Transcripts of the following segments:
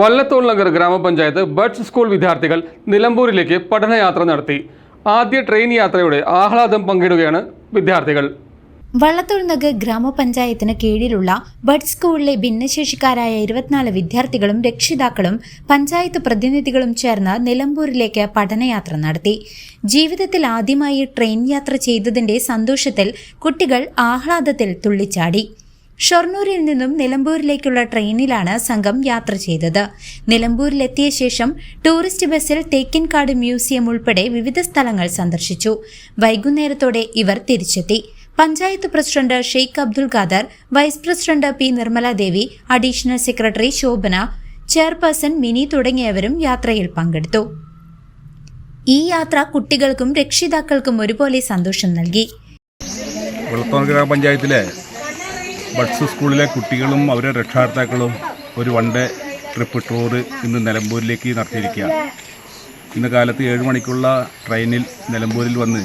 Vallathol Nagar ഗ്രാമപഞ്ചായത്ത് buds school വിദ്യാർത്ഥികൾ നിലമ്പൂരിലേക്ക് പഠനയാത്ര നടത്തി. ആദ്യ ട്രെയിൻ യാത്രയുടെ ആഹ്ലാദം പങ്കിടുകയാണ് വിദ്യാർത്ഥികൾ. വള്ളത്തോൾ നഗർ ഗ്രാമപഞ്ചായത്തിന് കീഴിലുള്ള ബഡ് സ്കൂളിലെ ഭിന്നശേഷിക്കാരായ ഇരുപത്തിനാല് വിദ്യാർത്ഥികളും രക്ഷിതാക്കളും പഞ്ചായത്ത് പ്രതിനിധികളും ചേർന്ന് നിലമ്പൂരിലേക്ക് പഠനയാത്ര നടത്തി. ജീവിതത്തിൽ ആദ്യമായി ട്രെയിൻ യാത്ര ചെയ്തതിന്റെ സന്തോഷത്തിൽ കുട്ടികൾ ആഹ്ലാദത്തിൽ തുള്ളിച്ചാടി. ഷൊർണൂരിൽ നിന്നും നിലമ്പൂരിലേക്കുള്ള ട്രെയിനിലാണ് സംഘം യാത്ര ചെയ്തത്. നിലമ്പൂരിലെത്തിയ ശേഷം ടൂറിസ്റ്റ് ബസ്സിൽ തേക്കിൻകാട് മ്യൂസിയം ഉൾപ്പെടെ വിവിധ സ്ഥലങ്ങൾ സന്ദർശിച്ചു. വൈകുന്നേരത്തോടെ ഇവർ തിരിച്ചെത്തി. Panchayat president Sheikh Abdul Khader vice president P Nirmala Devi additional secretary Shobhana chairperson Mini തുടങ്ങിയവരും യാത്രയിൽ പങ്കെടുത്തു. ഈ യാത്ര കുട്ടികൾക്കും രക്ഷിതാക്കൾക്കും ഒരുപോലെ സന്തോഷം നൽകി. ബഡ്സ് സ്കൂളിലെ കുട്ടികളും അവരുടെ രക്ഷാകർത്താക്കളും ഒരു വൺ ഡേ ട്രിപ്പ് ടൂർ ഇന്ന് നിലമ്പൂരിലേക്ക് നടത്തിയിരിക്കുകയാണ്. ഇന്ന് കാലത്ത് ഏഴ് മണിക്കുള്ള ട്രെയിനിൽ നിലമ്പൂരിൽ വന്ന്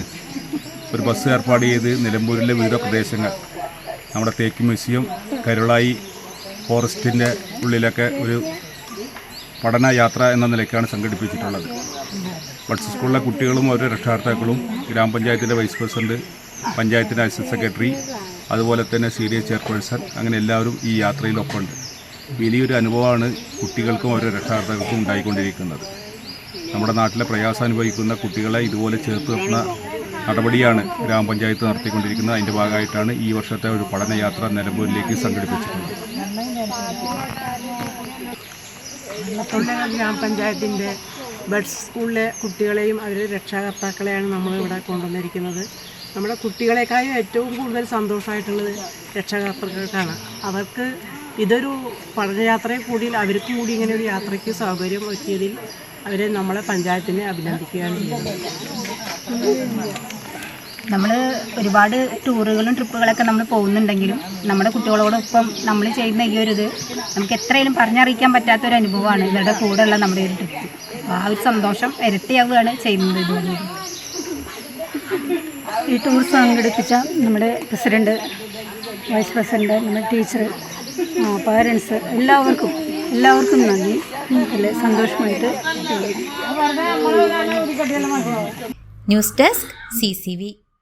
ഒരു ബസ് ഏർപ്പാട് ചെയ്ത് നിലമ്പൂരിലെ വിവിധ പ്രദേശങ്ങൾ നമ്മുടെ തേക്ക് മ്യൂസിയം കരുളായി ഫോറസ്റ്റിന്റെ ഉള്ളിലൊക്കെ ഒരു പഠന യാത്ര എന്ന നിലയ്ക്കാണ് സംഘടിപ്പിച്ചിട്ടുള്ളത്. ബഡ്സ് സ്കൂളിലെ കുട്ടികളും അവരുടെ രക്ഷാകർത്താക്കളും ഗ്രാമപഞ്ചായത്തിന്റെ വൈസ് പ്രസിഡന്റ് പഞ്ചായത്തിന്റെ അസിസ്റ്റന്റ് സെക്രട്ടറി അതുപോലെ തന്നെ സി ഡി എ ചെയർപേഴ്സൺ അങ്ങനെ എല്ലാവരും ഈ യാത്രയിലൊപ്പമുണ്ട്. വലിയൊരു അനുഭവമാണ് കുട്ടികൾക്കും ഓരോ രക്ഷാകർത്താക്കൾക്കും ഉണ്ടായിക്കൊണ്ടിരിക്കുന്നത്. നമ്മുടെ നാട്ടിലെ പ്രയാസം അനുഭവിക്കുന്ന കുട്ടികളെ ഇതുപോലെ ചേർത്ത് നിർത്തുന്ന നടപടിയാണ് ഗ്രാമപഞ്ചായത്ത് നടത്തിക്കൊണ്ടിരിക്കുന്നത്. അതിന്റെ ഭാഗമായിട്ടാണ് ഈ വർഷത്തെ ഒരു പഠനയാത്ര നിലമ്പൂരിലേക്ക് സംഘടിപ്പിച്ചിട്ടുള്ളത്. ഗ്രാമപഞ്ചായത്തിന്റെ ബഡ്സ് സ്കൂളിലെ കുട്ടികളെയും അവരുടെ രക്ഷാകർത്താക്കളെയാണ് നമ്മളിവിടെ കൊണ്ടുവന്നിരിക്കുന്നത്. നമ്മുടെ കുട്ടികളെക്കാളും ഏറ്റവും കൂടുതൽ സന്തോഷമായിട്ടുള്ളത് രക്ഷാകർത്താക്കൾക്കാണ് അവർക്ക് ഇതൊരു പഠനയാത്രയിൽ കൂടി അവർക്കും കൂടി ഇങ്ങനെ ഒരു യാത്രയ്ക്ക് സൗകര്യം ഒരുക്കിയതിൽ അവരെ നമ്മളെ പഞ്ചായത്തിനെ അഭിനന്ദിക്കുകയാണ് ചെയ്യുന്നത്. നമ്മൾ ഒരുപാട് ടൂറുകളും ട്രിപ്പുകളൊക്കെ നമ്മൾ പോകുന്നുണ്ടെങ്കിലും നമ്മുടെ കുട്ടികളോടൊപ്പം നമ്മൾ ചെയ്യുന്ന ഈ ഒരു ഇത് നമുക്ക് എത്രയും പറഞ്ഞറിയിക്കാൻ പറ്റാത്തൊരു അനുഭവമാണ് ഇവരുടെ കൂടെയുള്ള നമ്മുടെ ഒരു ട്രിപ്പ്. ആ ഒരു സന്തോഷം ഇരട്ടിയാവുകയാണ് ചെയ്യുന്നത് ഇതുവരെ. ഈ ടൂർ സംഘടിപ്പിച്ച നമ്മുടെ പ്രസിഡന്റ് വൈസ് പ്രസിഡന്റ് നമ്മുടെ ടീച്ചർ പാരൻസ് എല്ലാവർക്കും എല്ലാവർക്കും നന്ദി. നല്ല സന്തോഷമായിട്ട് ന്യൂസ് ഡെസ്ക് സി